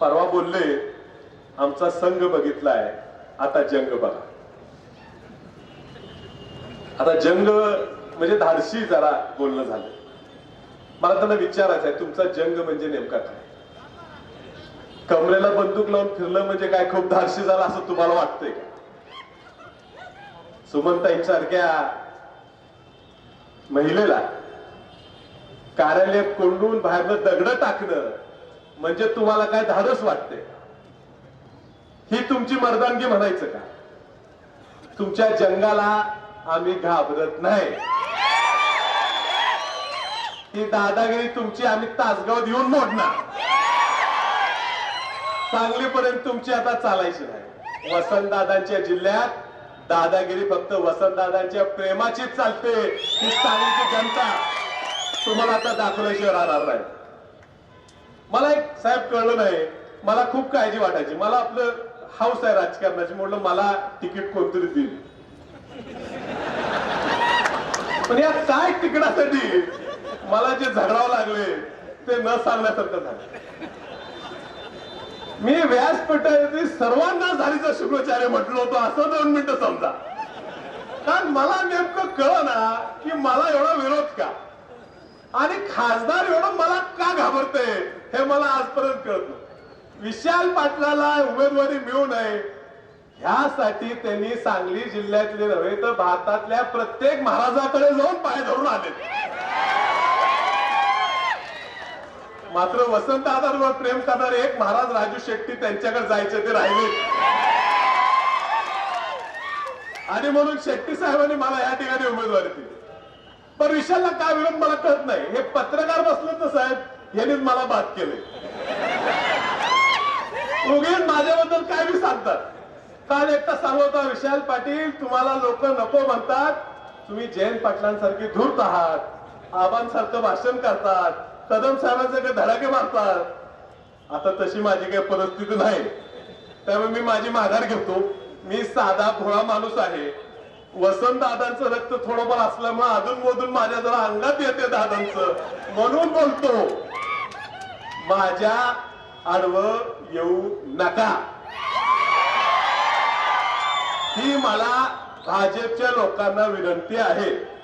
परवा बोलले आमचा संघ बघितलाय आता जंग बघा. आता जंग म्हणजे धाडशी जरा बोलणं झालं. मला त्यांना विचारायचं आहे तुमचा जंग म्हणजे नेमका काय? कमरेला बंदूक लावून फिरलं म्हणजे काय खूप धाडशी झाला असं तुम्हाला वाटतंय का? सुमंताईसारख्या महिलेला कार्यालयात कोंडून बाहेरनं दगड टाकणं म्हणजे तुम्हाला काय धाडस वाटते? ही तुमची मर्दानगी म्हणायचं का? तुमच्या जंगाला आम्ही घाबरत नाही. ही दादागिरी तुमची आम्ही तासगाव येऊन मोडणार. सांगलीपर्यंत तुमची आता चालायची नाही. वसंतदादांच्या जिल्ह्यात दादागिरी फक्त वसंतदादांच्या प्रेमाचीच चालते. ही सांगलीची जनता तुम्हाला आता दाखवल्याशिवाय राहणार नाही. मला एक साहेब कळलं नाही. मला खूप काळजी वाटायची. मला आपलं हाऊस आहे राजकारणाची म्हटलं मला तिकीट कोणतरी देईल. पण या काय तिकिटासाठी? मला जे झगडावं लागले ते न सांगण्यासारखं झालं. मी व्यासपीठावरती सर्वांना झालीचा शुक्राचार्य म्हटलो होतो असं दोन मिनिटं समजा. कारण मला नेमकं कळ ना की मला एवढा विरोध का? आणि खासदार एवढं मला का घाबरते हे मला आजपर्यंत कळत. विशाल पाटलाला उमेदवारी मिळू नये ह्यासाठी त्यांनी सांगली जिल्ह्यातले नव्हे तर भारतातल्या प्रत्येक महाराजाकडे जाऊन पाय धरून आले. मात्र वसंत आधारवर प्रेम करणारे एक महाराज राजू शेट्टी त्यांच्याकडे जायचे ते राहिले. आणि म्हणून शेट्टी साहेबांनी मला या ठिकाणी उमेदवारी दिली. पण विशालला काय विरोध मला कळत नाही. हे पत्रकार यांनीच मला बात केले. उगीच माझ्याबद्दल काय बी सांगतात. काल एकटा सांगत होता विशाल पाटील तुम्हाला लोक नको म्हणतात. तुम्ही जयंत पाटलांसारखे धूर्त आहात. आबांसारखं भाषण करतात. कदम साहेबांसारखे धडाके मारतात. आता तशी माझी काही परिस्थिती नाही. त्यामुळे मी माझी माघार घेतो. मी साधा भोळा माणूस आहे. वसंत दादांचं रक्त थोडंफार असल्यामुळे अधून मधून माझ्या जरा अंगात येते दादांचं. म्हणून बोलतो. माझ्या आडवं येऊ नका. ही मला भाजपच्या लोकांना विनंती आहे.